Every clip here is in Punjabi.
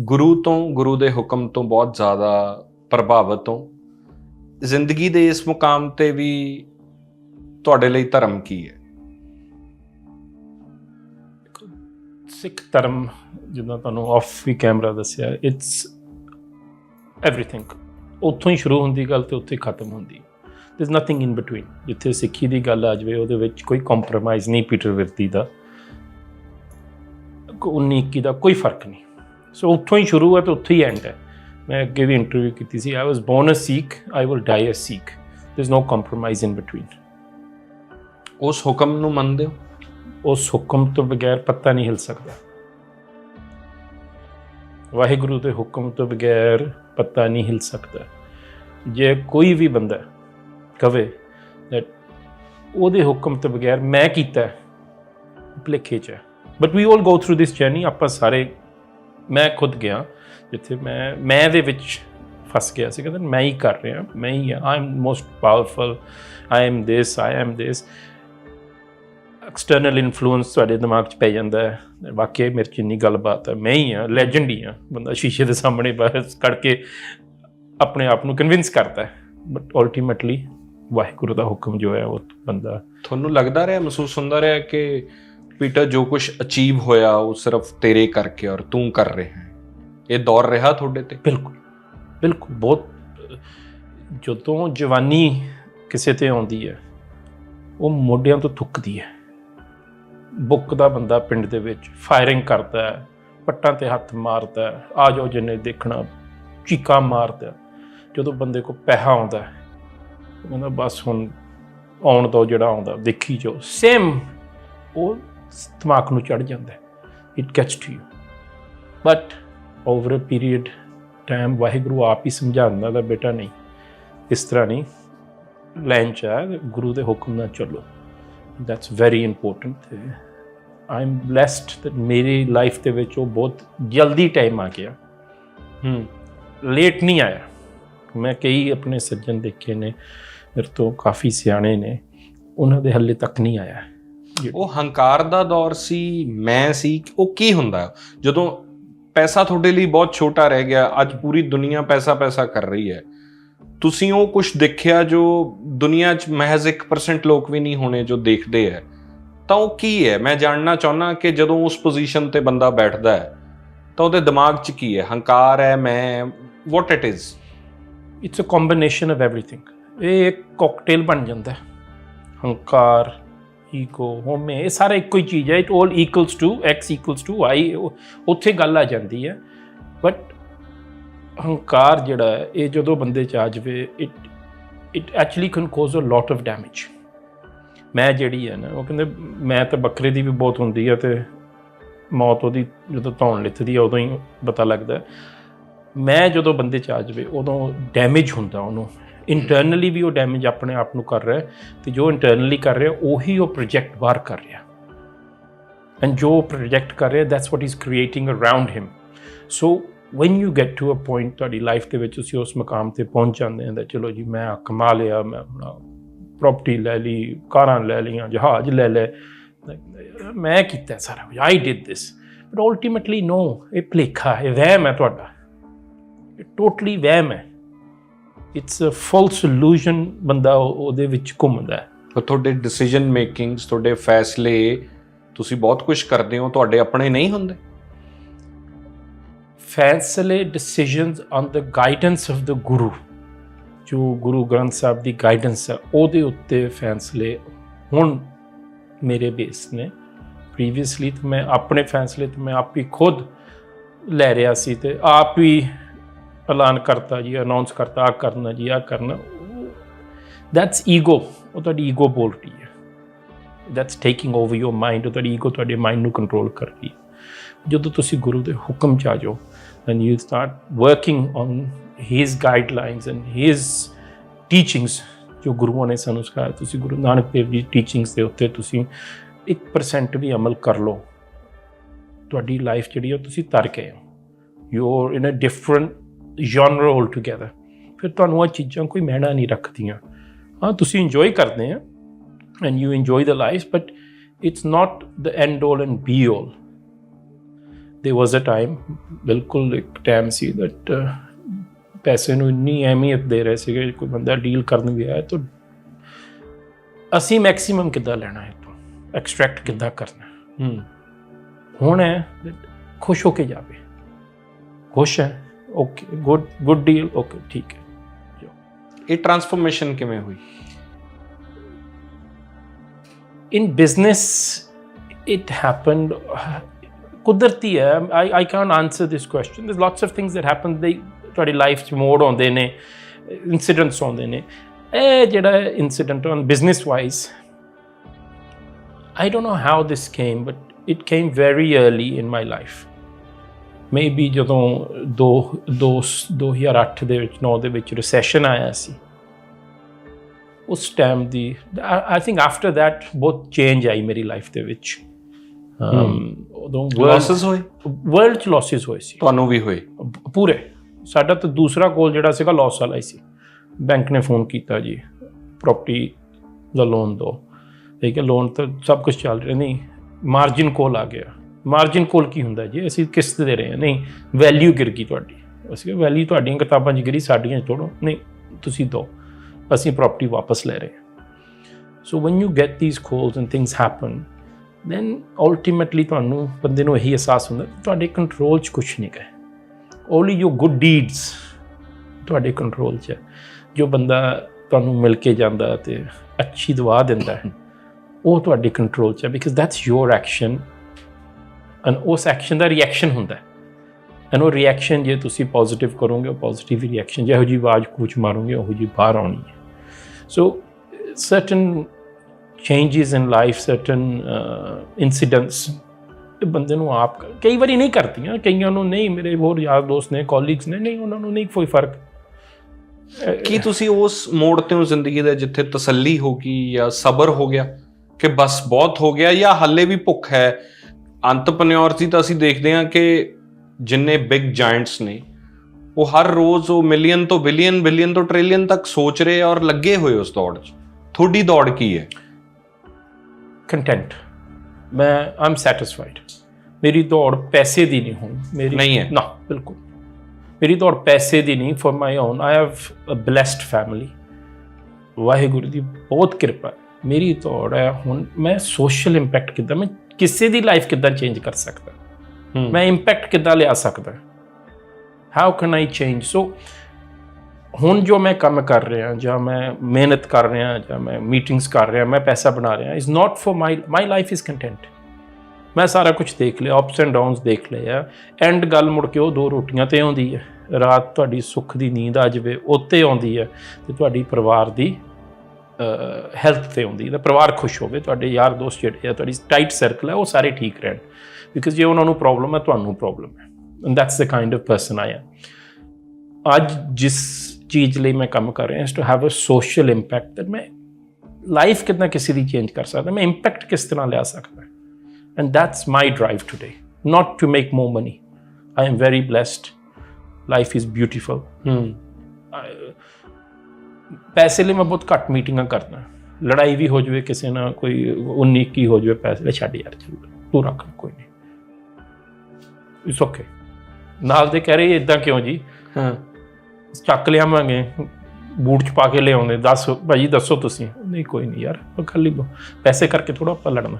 ਗੁਰੂ ਤੋਂ, ਗੁਰੂ ਦੇ ਹੁਕਮ ਤੋਂ ਬਹੁਤ ਜ਼ਿਆਦਾ ਪ੍ਰਭਾਵਿਤ ਹੋ। ਜ਼ਿੰਦਗੀ ਦੇ ਇਸ ਮੁਕਾਮ ਤੇ ਵੀ ਤੁਹਾਡੇ ਲਈ ਧਰਮ ਕੀ ਹੈ? ਸਿੱਖ ਧਰਮ, ਜਿੱਦਾਂ ਤੁਹਾਨੂੰ ਆਫ ਵੀ ਕੈਮਰਾ ਦੱਸਿਆ ਇਟਸ ਐਵਰੀਥਿੰਗ ਉੱਥੋਂ ਹੀ ਸ਼ੁਰੂ ਹੁੰਦੀ ਗੱਲ ਤੇ ਉੱਥੇ ਹੀ ਖਤਮ ਹੁੰਦੀ there is nothing in between ਜਿੱਥੇ ਸਿੱਖੀ ਦੀ ਗੱਲ ਆ ਜਾਵੇ, ਉਹਦੇ ਵਿੱਚ ਕੋਈ ਕੰਪਰੋਮਾਈਜ਼ ਨਹੀਂ ਪੀਟਰ ਵਿਰਤੀ ਦਾ। 19 21 ਦਾ ਕੋਈ ਫ਼ਰਕ ਨਹੀਂ। ਸੋ ਉੱਥੋਂ ਹੀ ਸ਼ੁਰੂ ਹੈ ਤੇ ਉੱਥੇ ਹੀ ਐਂਡ ਹੈ। ਮੈਂ ਅੱਗੇ ਵੀ ਇੰਟਰਵਿਊ ਕੀਤੀ ਸੀ। I was born a Sikh I will die a Sikh there is no compromise in between ਉਸ ਹੁਕਮ ਨੂੰ ਮੰਨਦੇ ਹੋ? ਉਸ ਹੁਕਮ ਤੋਂ ਬਗੈਰ ਪੱਤਾ ਨਹੀਂ ਹਿਲ ਸਕਦਾ। ਵਾਹਿਗੁਰੂ ਦੇ ਹੁਕਮ ਤੋਂ ਬਗੈਰ ਪੱਤਾ ਨਹੀਂ ਹਿਲ ਸਕਦਾ। ਜੇ ਕੋਈ ਵੀ ਬੰਦਾ ਕਵੇ that ਉਹਦੇ ਹੁਕਮ ਤੋਂ ਬਗੈਰ ਮੈਂ ਕੀਤਾ ਹੈ, ਭੁਲੇਖੇ ਚ but we all go through this journey ਆਪਾਂ ਸਾਰੇ ਮੈਂ ਖੁਦ ਗਿਆ, ਜਿੱਥੇ ਮੈਂ ਮੈਂ ਦੇ ਵਿੱਚ ਫਸ ਗਿਆ ਸੀ, ਕਹਿੰਦਾ ਮੈਂ ਹੀ ਕਰ ਰਿਹਾ, ਮੈਂ ਹੀ I am most powerful I am this I am this external influence ਤੁਹਾਡੇ ਦਿਮਾਗ 'ਚ ਪੈ ਜਾਂਦਾ ਹੈ ਵਾਕਿਆ ਮੇਰੇ 'ਚ ਇੰਨੀ ਗੱਲਬਾਤ ਹੈ, ਮੈਂ ਹੀ ਆ ਲੈਜੈਂਡ ਹੀ ਆ, ਬੰਦਾ ਸ਼ੀਸ਼ੇ ਦੇ ਸਾਹਮਣੇ ਬਾਹਰ ਕੱਢ ਕੇ ਆਪਣੇ ਆਪ ਨੂੰ ਕਨਵਿੰਸ ਕਰਦਾ ਹੈ ਬਟ ਅਲਟੀਮੇਟਲੀ ਵਾਹਿਗੁਰੂ ਦਾ ਹੁਕਮ ਜੋ ਹੈ, ਉਹ ਬੰਦਾ ਤੁਹਾਨੂੰ ਲੱਗਦਾ ਰਿਹਾ, ਮਹਿਸੂਸ ਹੁੰਦਾ ਰਿਹਾ ਕਿ ਪੀਟਰ, ਜੋ ਕੁਝ ਅਚੀਵ ਹੋਇਆ, ਉਹ ਸਿਰਫ ਤੇਰੇ ਕਰਕੇ ਔਰ ਤੂੰ ਕਰ ਰਿਹਾ ਹੈ। ਇਹ ਦੌਰ ਰਿਹਾ ਤੁਹਾਡੇ ਤੇ? ਬਿਲਕੁਲ ਬਿਲਕੁਲ, ਬਹੁਤ, ਜਦੋਂ ਜਵਾਨੀ ਕਿਸੇ ਤੇ ਆਉਂਦੀ ਹੈ, ਉਹ ਮੋਢਿਆਂ ਤੋਂ ਥੁੱਕਦੀ ਹੈ। ਬੁੱਕ ਦਾ ਬੰਦਾ ਪਿੰਡ ਦੇ ਵਿੱਚ ਫਾਇਰਿੰਗ ਕਰਦਾ ਹੈ, ਪੱਟਾਂ ਤੇ ਹੱਥ ਮਾਰਦਾ ਹੈ, ਆ ਜਾਓ ਜਿੰਨੇ ਦੇਖਣਾ, ਚੀਕਾ ਮਾਰਦਾ ਜਦੋਂ ਬੰਦੇ ਕੋ ਪੈਸਾ ਆਉਂਦਾ ਕਹਿੰਦਾ, ਬਸ ਹੁਣ ਆਉਣ ਤੋਂ ਜਿਹੜਾ ਆਉਂਦਾ, ਦੇਖੀ ਜਾਓ। ਸੇਮ ਉਹ ਦਿਮਾਗ ਨੂੰ ਚੜ ਜਾਂਦਾ it gets to you but over a period time Waheguru ਆਪ ਹੀ ਸਮਝਾਉਂਦਾ ਦਾ ਬੇਟਾ ਨਹੀਂ, ਇਸ ਤਰ੍ਹਾਂ ਨਹੀਂ ਲੈਣ ਚ ਹੈ, ਗੁਰੂ ਦੇ ਹੁਕਮ ਨਾਲ ਚੱਲੋ। That's very important I am blessed that ਮੇਰੀ ਲਾਈਫ ਦੇ ਵਿੱਚ ਉਹ ਬਹੁਤ ਜਲਦੀ ਟਾਈਮ ਆ ਗਿਆ। ਹੂੰ ਲੇਟ ਨਹੀਂ ਆਇਆ। ਮੈਂ ਕਈ ਆਪਣੇ ਸੱਜਣ ਦੇਖੇ ਨੇ, ਮੇਰੇ ਤੋਂ ਕਾਫੀ ਸਿਆਣੇ ਨੇ, ਉਹਨਾਂ ਦੇ ਹੱਲੇ ਤੱਕ ਨਹੀਂ ਆਇਆ। ਉਹ ਹੰਕਾਰ ਦਾ ਦੌਰ ਸੀ ਮੈਂ ਸੀ ਉਹ ਕੀ ਹੁੰਦਾ ਜਦੋਂ ਪੈਸਾ ਤੁਹਾਡੇ ਲਈ ਬਹੁਤ ਛੋਟਾ ਰਹਿ ਗਿਆ ਅੱਜ ਪੂਰੀ ਦੁਨੀਆ ਪੈਸਾ ਪੈਸਾ ਕਰ ਰਹੀ ਹੈ ਤੁਸੀਂ ਉਹ ਕੁਝ ਦੇਖਿਆ ਜੋ ਦੁਨੀਆ 'ਚ ਮਹਿਜ਼ 1% ਲੋਕ ਵੀ ਨਹੀਂ ਹੋਣੇ ਜੋ ਦੇਖਦੇ ਹੈ ਤਾਂ ਉਹ ਕੀ ਹੈ ਮੈਂ ਜਾਣਨਾ ਚਾਹੁੰਦਾ ਕਿ ਜਦੋਂ ਉਸ ਪੋਜੀਸ਼ਨ ਤੇ ਬੰਦਾ ਬੈਠਦਾ ਹੈ ਤਾਂ ਉਹਦੇ ਦਿਮਾਗ 'ਚ ਕੀ ਹੈ ਹੰਕਾਰ ਹੈ ਮੈਂ what it is it's a combination of everything ਇਹ ਇੱਕ ਕਾਕਟੇਲ ਬਣ ਜਾਂਦਾ ਹੈ ਹੰਕਾਰ ਈਕੋ ਹੋਮੇ ਇਹ ਸਾਰਾ ਇੱਕੋ ਹੀ ਚੀਜ਼ ਹੈ it all equals to x equals to y ਉੱਥੇ ਗੱਲ ਆ ਜਾਂਦੀ ਹੈ। ਬਟ ਹੰਕਾਰ ਜਿਹੜਾ ਹੈ, ਇਹ ਜਦੋਂ ਬੰਦੇ ਚ ਆ ਜਾਵੇ it it actually can cause a lot of damage ਮੈਂ ਜਿਹੜੀ ਹੈ ਨਾ, ਉਹ ਕਹਿੰਦੇ, ਮੈਂ ਤਾਂ ਬੱਕਰੇ ਦੀ ਵੀ ਬਹੁਤ ਹੁੰਦੀ ਹੈ ਤੇ ਮੌਤ ਉਹਦੀ ਜਦੋਂ ਧੌਣ ਲਿੱਥਦੀ ਹੈ ਉਦੋਂ ਹੀ ਪਤਾ ਲੱਗਦਾ। ਮੈਂ ਜਦੋਂ ਬੰਦੇ ਚ ਆ ਜਾਵੇ, ਉਦੋਂ ਡੈਮੇਜ ਹੁੰਦਾ ਉਹਨੂੰ। ਇੰਟਰਨਲੀ ਵੀ ਉਹ ਡੈਮੇਜ ਆਪਣੇ ਆਪ ਨੂੰ ਕਰ ਰਿਹਾ ਹੈ ਤੇ ਜੋ ਇੰਟਰਨਲੀ ਕਰ ਰਿਹਾ, ਉਹੀ ਉਹ ਪ੍ਰੋਜੈਕਟ ਬਾਹਰ ਕਰ ਰਿਹਾ। ਐਂਡ ਜੋ ਪ੍ਰੋਜੈਕਟ ਕਰ ਰਿਹਾ that's what is creating around him so when you get to a point ਤੁਹਾਡੀ ਲਾਈਫ ਦੇ ਵਿੱਚ ਤੁਸੀਂ ਉਸ ਮਕਾਮ ਤੇ ਪਹੁੰਚ ਜਾਂਦੇ ਹੋ ਤਾਂ ਚਲੋ ਜੀ, ਮੈਂ ਕਮਾ ਲਿਆ, ਮੈਂ ਆਪਣਾ ਪ੍ਰਾਪਰਟੀ ਲੈ ਲਈ, ਕਾਰਾਂ ਲੈ ਲਈਆਂ, ਜਹਾਜ਼ ਲੈ ਲਏ। ਮੈਂ ਕੀਤਾ ਸਾਰਾ ਕੁਝ I did this but ultimately no ਇਹ ਭਲੇਖਾ ਹੈ, ਵਹਿਮ ਹੈ ਤੁਹਾਡਾ। ਟੋਟਲੀ ਵਹਿਮ ਹੈ। ਇਟਸ ਅ ਫਾਲਸ illusion ਬੰਦਾ ਉਹ- ਉਹਦੇ ਵਿੱਚ ਘੁੰਮਦਾ ਹੈ। ਤਾਂ ਤੁਹਾਡੇ ਡਿਸੀਜਨ ਮੇਕਿੰਗਸ ਤੁਹਾਡੇ ਫੈਸਲੇ ਤੁਸੀਂ ਬਹੁਤ ਕੁਝ ਕਰਦੇ ਹੋ ਤੁਹਾਡੇ ਆਪਣੇ ਨਹੀਂ ਹੁੰਦੇ? ਫੈਸਲੇ decisions on the guidance of the Guru ਜੋ ਗੁਰੂ ਗ੍ਰੰਥ ਸਾਹਿਬ ਦੀ ਗਾਈਡੈਂਸ ਹੈ ਉਹਦੇ ਉੱਤੇ ਫੈਸਲੇ ਹੁਣ ਮੇਰੇ ਬੇਸ ਨੇ। ਪ੍ਰੀਵੀਅਸਲੀ ਤਾਂ ਮੈਂ ਆਪਣੇ ਫੈਸਲੇ ਤੇ ਮੈਂ ਆਪ ਹੀ ਖੁਦ ਲੈ ਰਿਹਾ ਸੀ ਤੇ ਆਪ ਹੀ ਐਲਾਨ ਕਰਤਾ ਜੀ ਅਨਾਉਂਸ ਕਰਤਾ ਆ ਕਰਨਾ, ਜੀ ਆ ਕਰਨਾ। ਦੈਟਸ ਈਗੋ ਉਹ ਤੁਹਾਡੀ ਈਗੋ ਬੋਲ ਰਹੀ ਹੈ। That's taking over your mind ਉਹ ਤੁਹਾਡੀ ਈਗੋ ਤੁਹਾਡੇ ਮਾਈਂਡ ਨੂੰ ਕੰਟਰੋਲ ਕਰ ਰਹੀ ਹੈ। ਜਦੋਂ ਤੁਸੀਂ ਗੁਰੂ ਦੇ ਹੁਕਮ ਚ ਆ ਜਾਓ and you start working on his guidelines and his teachings ਜੋ ਗੁਰੂਆਂ ਨੇ ਸਾਨੂੰ ਸਿਖਾਇਆ। ਤੁਸੀਂ ਗੁਰੂ ਨਾਨਕ ਦੇਵ ਜੀ ਟੀਚਿੰਗਸ ਦੇ ਉੱਤੇ ਤੁਸੀਂ 1% ਵੀ ਅਮਲ ਕਰ ਲਓ। ਤੁਹਾਡੀ ਲਾਈਫ ਜਿਹੜੀ ਉਹ ਤੁਸੀਂ ਤਰ ਕੇ ਹੋ। You are in a different genre altogether ਫਿਰ ਤੁਹਾਨੂੰ ਇਹ ਚੀਜ਼ਾਂ ਕੋਈ ਮਹਿਣਾ ਨਹੀਂ ਰੱਖਦੀਆਂ। ਹਾਂ ਤੁਸੀਂ ਇੰਜੋਏ ਕਰਦੇ ਆ and you enjoy the life but it's not the end all and be all there was a time ਬਿਲਕੁਲ ਇੱਕ ਟਾਈਮ ਸੀ uh, ਪੈਸੇ ਨੂੰ ਇੰਨੀ ਅਹਿਮੀਅਤ ਦੇ ਰਹੇ ਸੀਗੇ ਕੋਈ ਬੰਦਾ ਡੀਲ ਕਰਨ ਵੀ ਆਇਆ ਤਾਂ ਅਸੀਂ ਮੈਕਸਿਮਮ ਕਿੱਦਾਂ ਲੈਣਾ ਹੈ ਤੋਂ ਐਕਸਟ੍ਰੈਕਟ ਕਿੱਦਾਂ ਕਰਨਾ? ਹੈ। ਹੂੰ ਹੁਣ ਹੈ ਖੁਸ਼ ਹੋ ਕੇ ਜਾਵੇ। ਖੁਸ਼ ਹੈ। Okay good good deal okay ਠੀਕ ਹੈ ਇਹ ਟਰਾਂਸਫਰਮੇਸ਼ਨ ਕਿਵੇਂ ਹੋਈ in business it happened ਕੁਦਰਤੀ ਹੈ I I can't answer this question there's lots of things that happen they ਤੁਹਾਡੀ ਲਾਈਫ 'ਚ ਮੋੜ ਆਉਂਦੇ ਨੇ ਇਨਸੀਡੈਂਟਸ ਆਉਂਦੇ ਨੇ ਇਹ ਜਿਹੜਾ incident on business wise I don't know how this came but it came very early in my life maybe ਜਦੋਂ ਦੋ ਦੋ 2008 ਦੇ ਵਿੱਚ 9 ਦੇ ਵਿੱਚ ਰਿਸੈਸ਼ਨ ਆਇਆ ਸੀ ਉਸ ਟਾਈਮ ਦੀ ਆਈ ਥਿੰਕ ਆਫਟਰ ਥੈਟ ਬਹੁਤ ਚੇਂਜ ਆਈ ਮੇਰੀ ਲਾਈਫ ਦੇ ਵਿੱਚ। um ਉਦੋਂ ਲਾਸਸ ਹੋਏ? ਵਰਲਡ ਚ ਲਾਸਸ ਹੋਏ ਸੀ। ਤੁਹਾਨੂੰ ਵੀ ਹੋਏ? ਪੂਰੇ। ਸਾਡਾ ਤਾਂ ਦੂਸਰਾ ਕੋਲ ਜਿਹੜਾ ਸੀਗਾ ਲਾਸ ਵਾਲਾ ਹੀ ਸੀ। ਬੈਂਕ ਨੇ ਫੋਨ ਕੀਤਾ ਜੀ ਪ੍ਰਾਪਰਟੀ ਦਾ ਲੋਨ ਦੋ। ਠੀਕ ਹੈ ਲੋਨ ਤਾਂ ਸਭ ਕੁਝ ਚੱਲ ਰਿਹਾ। ਨਹੀਂ ਮਾਰਜਿਨ ਕੋਲ ਆ ਗਿਆ। ਮਾਰਜਨ ਕੋਲ ਕੀ ਹੁੰਦਾ ਜੀ? ਅਸੀਂ ਕਿਸ਼ਤ ਦੇ ਰਹੇ ਹਾਂ। ਨਹੀਂ ਵੈਲਿਊ ਗਿਰ ਗਈ ਤੁਹਾਡੀ। ਅਸੀਂ ਵੈਲਿਊ ਤੁਹਾਡੀਆਂ ਕਿਤਾਬਾਂ 'ਚ ਗਿਰੀ, ਸਾਡੀਆਂ 'ਚ ਥੋੜੋ ਨਹੀਂ, ਤੁਸੀਂ ਦੋ। ਅਸੀਂ ਪ੍ਰਾਪਰਟੀ ਵਾਪਸ ਲੈ ਰਹੇ ਹਾਂ। So when you get these calls and things happen then ultimately ਤੁਹਾਨੂੰ ਬੰਦੇ ਨੂੰ ਇਹੀ ਅਹਿਸਾਸ ਹੁੰਦਾ ਤੁਹਾਡੇ ਕੰਟਰੋਲ 'ਚ ਕੁਝ ਨਹੀਂ ਹੈ ਓਨਲੀ ਯੂ ਗੁੱਡ ਡੀਡਸ ਤੁਹਾਡੇ ਕੰਟਰੋਲ 'ਚ ਹੈ। ਜੋ ਬੰਦਾ ਤੁਹਾਨੂੰ ਮਿਲ ਕੇ ਜਾਂਦਾ ਤੇ ਅੱਛੀ ਦਵਾ ਦਿੰਦਾ ਹੈ, ਉਹ ਤੁਹਾਡੇ ਕੰਟਰੋਲ 'ਚ ਹੈ। Because that's your action and ਉਸ ਐਕਸ਼ਨ ਦਾ ਰਿਐਕਸ਼ਨ ਹੁੰਦਾ ਹੈ। ਐਂਡ ਉਹ ਰਿਐਕਸ਼ਨ ਜੇ ਤੁਸੀਂ ਪੋਜ਼ਿਟਿਵ ਕਰੋਗੇ ਉਹ ਪੋਜ਼ਿਟਿਵ ਰਿਐਕਸ਼ਨ ਜਿਹੋ ਜੀ ਆਵਾਜ਼ ਕੂਚ ਮਾਰੋਗੇ ਉਹੋ ਜੀ ਬਾਹਰ ਆਉਣੀ ਹੈ। So certain changes in life certain uh, incidents ਇਹ ਬੰਦੇ ਨੂੰ ਆਪ ਕਈ ਵਾਰੀ ਨਹੀਂ ਕਰਦੀਆਂ ਕਈਆਂ ਨੂੰ ਨਹੀਂ ਮੇਰੇ ਹੋਰ ਯਾਰ ਦੋਸਤ ਨੇ ਕੋਲੀਗਸ ਨੇ ਨਹੀਂ ਉਹਨਾਂ ਨੂੰ ਨਹੀਂ ਕੋਈ ਫ਼ਰਕ। ਕੀ ਤੁਸੀਂ ਉਸ ਮੋੜ ਤੇ ਹੋ ਜ਼ਿੰਦਗੀ ਦਾ ਜਿੱਥੇ ਤਸੱਲੀ ਹੋ ਗਈ ਜਾਂ ਸਬਰ ਹੋ ਗਿਆ ਕਿ ਬਸ ਬਹੁਤ ਹੋ ਗਿਆ ਜਾਂ ਹੱਲੇ ਵੀ ਭੁੱਖ ਹੈ ਅੰਤਰਪ੍ਰੈਨਿਓਰ ਦੀ ਤਾਂ ਅਸੀਂ ਦੇਖਦੇ ਹਾਂ ਕਿ ਜਿੰਨੇ ਬਿਗ ਜਾਇੰਟਸ ਨੇ ਉਹ ਹਰ ਰੋਜ਼ ਉਹ ਮਿਲੀਅਨ ਤੋਂ ਬਿਲੀਅਨ ਬਿਲੀਅਨ ਤੋਂ ਟ੍ਰਿਲੀਅਨ ਤੱਕ ਸੋਚ ਰਹੇ ਔਰ ਲੱਗੇ ਹੋਏ ਉਸ ਦੌੜ 'ਚ। ਤੁਹਾਡੀ ਦੌੜ ਕੀ ਹੈ? ਕੰਟੈਂਟ ਮੈਂ ਆਮ ਸੈਟੀਸਫਾਈਡ ਮੇਰੀ ਦੌੜ ਪੈਸੇ ਦੀ ਨਹੀਂ ਹੁਣ ਮੇਰੀ ਨਹੀਂ ਹੈ। ਨਾ ਬਿਲਕੁਲ। ਮੇਰੀ ਦੌੜ ਪੈਸੇ ਦੀ ਨਹੀਂ for my own I have a blessed family Waheguru ਦੀ ਬਹੁਤ ਕਿਰਪਾ। ਮੇਰੀ ਦੌੜ ਹੈ ਹੁਣ ਮੈਂ ਸੋਸ਼ਲ ਇੰਪੈਕਟ ਕਿੱਦਾਂ ਮੈਂ ਕਿਸੇ ਦੀ ਲਾਈਫ ਕਿੱਦਾਂ ਚੇਂਜ ਕਰ ਸਕਦਾ। ਮੈਂ ਇੰਪੈਕਟ ਕਿੱਦਾਂ ਲਿਆ ਸਕਦਾ? How can I change so ਹੁਣ ਜੋ ਮੈਂ ਕੰਮ ਕਰ ਰਿਹਾ ਜਾਂ ਮੈਂ ਮਿਹਨਤ ਕਰ ਰਿਹਾ ਜਾਂ ਮੈਂ ਮੀਟਿੰਗਸ ਕਰ ਰਿਹਾ ਮੈਂ ਪੈਸਾ ਬਣਾ ਰਿਹਾ is not for my my life is content ਮੈਂ ਸਾਰਾ ਕੁਝ ਦੇਖ ਲਿਆ ਅਪਸ ਐਂਡ ਡਾਊਨਸ ਦੇਖ ਲਿਆ ਐਂਡ ਗੱਲ ਮੁੜ ਕੇ ਉਹ ਦੋ ਰੋਟੀਆਂ ਤੇ ਆਉਂਦੀ ਹੈ ਰਾਤ ਤੁਹਾਡੀ ਸੁੱਖ ਦੀ ਨੀਂਦ ਆ ਜਾਵੇ ਉੱਤੇ ਆਉਂਦੀ ਹੈ ਤੇ ਤੁਹਾਡੀ ਪਰਿਵਾਰ ਦੀ ਹੈਲਥ ਤੇ ਆਉਂਦੀ ਹੈ ਪਰਿਵਾਰ ਖੁਸ਼ ਹੋਵੇ ਤੁਹਾਡੇ ਯਾਰ ਦੋਸਤ ਜਿਹੜੇ ਆ ਤੁਹਾਡੀ ਟਾਈਟ ਸਰਕਲ ਹੈ ਉਹ ਸਾਰੇ ਠੀਕ ਰਹਿਣ। ਬਿਕਾਜ਼ ਜੇ ਉਹਨਾਂ ਨੂੰ ਪ੍ਰੋਬਲਮ ਹੈ ਤੁਹਾਨੂੰ ਪ੍ਰੋਬਲਮ ਹੈ। And that's the kind of person I am ਅੱਜ ਜਿਸ ਚੀਜ਼ ਲਈ ਮੈਂ ਕੰਮ ਕਰ ਰਿਹਾ is to have a social impact that ਮੈਂ ਲਾਈਫ ਕਿੰਨਾ ਕਿਸੇ ਦੀ ਚੇਂਜ ਕਰ ਸਕਦਾ ਮੈਂ ਇੰਪੈਕਟ ਕਿਸ ਤਰ੍ਹਾਂ ਲਿਆ ਸਕਦਾ। And that's my drive today not to make more money. I am very blessed. Life is beautiful. ਹੂੰ। ਪੈਸੇ ਲਈ ਮੈਂ ਬਹੁਤ ਘੱਟ ਮੀਟਿੰਗਾਂ ਕਰਦਾ। ਲੜਾਈ ਵੀ ਹੋ ਜਾਵੇ ਕਿਸੇ ਨਾਲ ਕੋਈ 19 ਕੀ ਹੋ ਜਾਵੇ ਪੈਸੇ ਲੈ ਛੱਡ ਯਾਰ ਚੱਲ ਤੂੰ ਰੱਖ ਕੋਈ ਨਹੀਂ। ਇਟਸ ਓਕੇ ਨਾਲ ਦੇ ਕਹਿ ਰਹੇ ਇਦਾਂ ਕਿਉਂ ਜੀ? ਹਾਂ। ਚੱਕ ਲਿਆਵਾਂਗੇ ਬੂਟ ਚ ਪਾ ਕੇ ਲਿਆਉਂਦੇ ਦੱਸ ਭਾਜੀ ਦੱਸੋ ਤੁਸੀਂ। ਨਹੀਂ ਕੋਈ ਨਹੀਂ ਯਾਰ ਉਹ ਖਾਲੀ ਪੈਸੇ ਕਰਕੇ ਥੋੜਾ ਆਪਾਂ ਲੜਨਾ।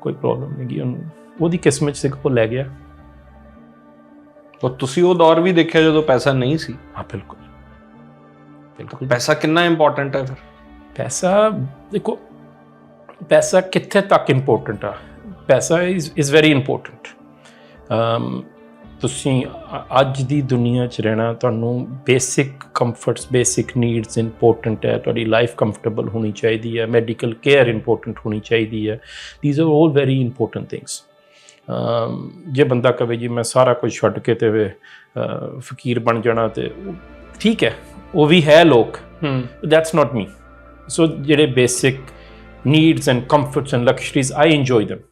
ਕੋਈ ਪ੍ਰੋਬਲਮ ਨਹੀਂ ਗੀ ਉਹਨੂੰ ਉਹਦੀ ਕਿਸਮਤ ਚ ਕੋ ਲੈ ਗਿਆ। ਤਾਂ ਤੁਸੀਂ ਉਹ ਦੌਰ ਵੀ ਦੇਖਿਆ ਜਦੋਂ ਪੈਸਾ ਨਹੀਂ ਸੀ? ਹਾਂ ਬਿਲਕੁਲ। ਬਿਲਕੁਲ ਪੈਸਾ ਕਿੰਨਾ ਇੰਪੋਰਟੈਂਟ ਹੈ ਫਿਰ? ਪੈਸਾ ਦੇਖੋ ਪੈਸਾ ਕਿੱਥੇ ਤੱਕ ਇੰਪੋਰਟੈਂਟ ਆ? ਪੈਸਾ is is very important um ਤੁਸੀਂ ਅੱਜ ਦੀ ਦੁਨੀਆ 'ਚ ਰਹਿਣਾ ਤੁਹਾਨੂੰ basic comforts basic needs important ਹੈ ਤੁਹਾਡੀ ਲਾਈਫ ਕੰਫਰਟੇਬਲ ਹੋਣੀ ਚਾਹੀਦੀ ਹੈ ਮੈਡੀਕਲ ਕੇਅਰ ਇੰਪੋਰਟੈਂਟ ਹੋਣੀ ਚਾਹੀਦੀ ਹੈ। These are all very important things ਜੇ ਬੰਦਾ ਕਵੇ ਜੀ ਮੈਂ ਸਾਰਾ ਕੁਝ ਛੱਡ ਕੇ ਤੇ ਫਕੀਰ ਬਣ ਜਾਣਾ ਤੇ ਠੀਕ ਹੈ। ਉਹ ਵੀ ਹੈ ਲੋਕ that's not me so ਜਿਹੜੇ basic needs and comforts and luxuries i enjoy them